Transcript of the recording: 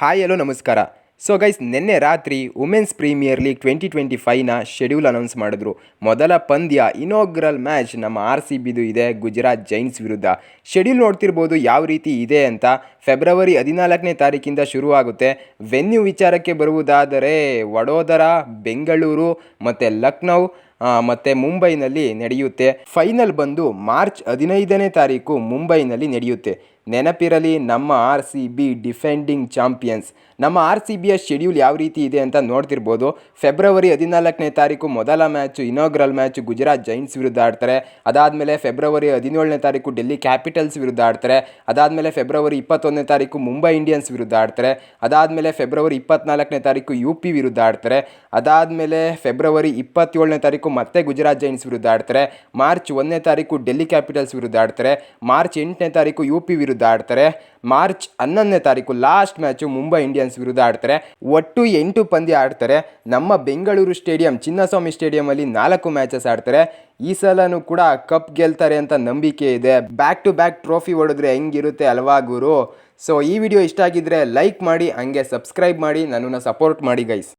Hi, hello, ನಮಸ್ಕಾರ. So guys ನಿನ್ನೆ ರಾತ್ರಿ women's premier league twenty twenty ಫೈವ್ನ schedule announce ಮಾಡಿದ್ರು. ಮೊದಲ ಪಂದ್ಯ ಇನೋಗ್ರಲ್ ಮ್ಯಾಚ್ ನಮ್ಮ ಆರ್ ಸಿ ಬಿದು ಇದೆ ಗುಜರಾತ್ ಜೈನ್ಸ್ ವಿರುದ್ಧ. ಶೆಡ್ಯೂಲ್ ನೋಡ್ತಿರ್ಬೋದು ಯಾವ ರೀತಿ ಇದೆ ಅಂತ ಫೆಬ್ರವರಿ ಹದಿನಾಲ್ಕನೇ ತಾರೀಕಿಂದ ಶುರುವಾಗುತ್ತೆ. ವೆನ್ಯೂ ವಿಚಾರಕ್ಕೆ ಬರುವುದಾದರೆ ವಡೋದರ ಬೆಂಗಳೂರು ಮತ್ತು ಲಕ್ನೌ ಮತ್ತೆ ಮುಂಬೈನಲ್ಲಿ ನಡೆಯುತ್ತೆ. ಫೈನಲ್ ಬಂದು ಮಾರ್ಚ್ ಹದಿನೈದನೇ ತಾರೀಕು ಮುಂಬೈನಲ್ಲಿ ನಡೆಯುತ್ತೆ. ನೆನಪಿರಲಿ, ನಮ್ಮ R C B defending champions. ನಮ್ಮ ಆರ್ ಸಿ ಬಿಯ ಶೆಡ್ಯೂಲ್ ಯಾವ ರೀತಿ ಇದೆ ಅಂತ ನೋಡ್ತಿರ್ಬೋದು. ಫೆಬ್ರವರಿ ಹದಿನಾಲ್ಕನೇ ತಾರೀಕು ಮೊದಲ match inaugural match Gujarat giants ವಿರುದ್ಧ ಆಡ್ತಾರೆ. ಅದಾದಮೇಲೆ ಫೆಬ್ರವರಿ ಹದಿನೇಳನೇ ತಾರೀಕು ಡೆಲ್ಲಿ ಕ್ಯಾಪಿಟಲ್ಸ್ ವಿರುದ್ಧ ಆಡ್ತಾರೆ. ಅದಾದಮೇಲೆ ಫೆಬ್ರವರಿ ಇಪ್ಪತ್ತೊಂದನೇ ತಾರೀಕು ಮುಂಬೈ ಇಂಡಿಯನ್ಸ್ ವಿರುದ್ಧ ಆಡ್ತಾರೆ. ಅದಾದಮೇಲೆ ಫೆಬ್ರವರಿ ಇಪ್ಪತ್ನಾಲ್ಕನೇ ತಾರೀಕು ಯು ಪಿ ವಿರುದ್ಧ ಆಡ್ತಾರೆ. ಅದಾದಮೇಲೆ ಫೆಬ್ರವರಿ ಇಪ್ಪತ್ತೇಳನೇ ತಾರೀಕು ಮತ್ತೆ ಗುಜರಾತ್ ಜೈನ್ಸ್ ವಿರುದ್ಧ ಆಡ್ತಾರೆ. ಮಾರ್ಚ್ ಒಂದನೇ ತಾರೀಕು ಡೆಲ್ಲಿ ಕ್ಯಾಪಿಟಲ್ಸ್ ವಿರುದ್ಧ ಆಡ್ತಾರೆ. ಮಾರ್ಚ್ ಎಂಟನೇ ತಾರೀಕು ಯು ಪಿ ವಿರುದ್ಧ ಆಡ್ತಾರೆ. ಮಾರ್ಚ್ ಹನ್ನೊಂದನೇ ತಾರೀಕು ಲಾಸ್ಟ್ ಮ್ಯಾಚು ಮುಂಬೈ ಇಂಡಿಯನ್ಸ್ ವಿರುದ್ಧ ಆಡ್ತಾರೆ. ಒಟ್ಟು ಎಂಟು ಪಂದ್ಯ ಆಡ್ತಾರೆ. ನಮ್ಮ ಬೆಂಗಳೂರು ಸ್ಟೇಡಿಯಂ, ಚಿನ್ನಸ್ವಾಮಿ ಸ್ಟೇಡಿಯಮಲ್ಲಿ ನಾಲ್ಕು ಮ್ಯಾಚಸ್ ಆಡ್ತಾರೆ. ಈ ಸಲನೂ ಕೂಡ ಕಪ್ ಗೆಲ್ತಾರೆ ಅಂತ ನಂಬಿಕೆ ಇದೆ. ಬ್ಯಾಕ್ ಟು ಬ್ಯಾಕ್ ಟ್ರೋಫಿ ಹೊಡೆದ್ರೆ ಹೆಂಗಿರುತ್ತೆ ಅಲ್ವಾ ಗುರು? ಸೊ ಈ ವಿಡಿಯೋ ಇಷ್ಟ ಆಗಿದ್ರೆ ಲೈಕ್ ಮಾಡಿ, ಹಂಗೆ ಸಬ್ಸ್ಕ್ರೈಬ್ ಮಾಡಿ. ನನ್ನನ್ನು ಸಪೋರ್ಟ್ ಮಾಡಿ ಗೈಸ್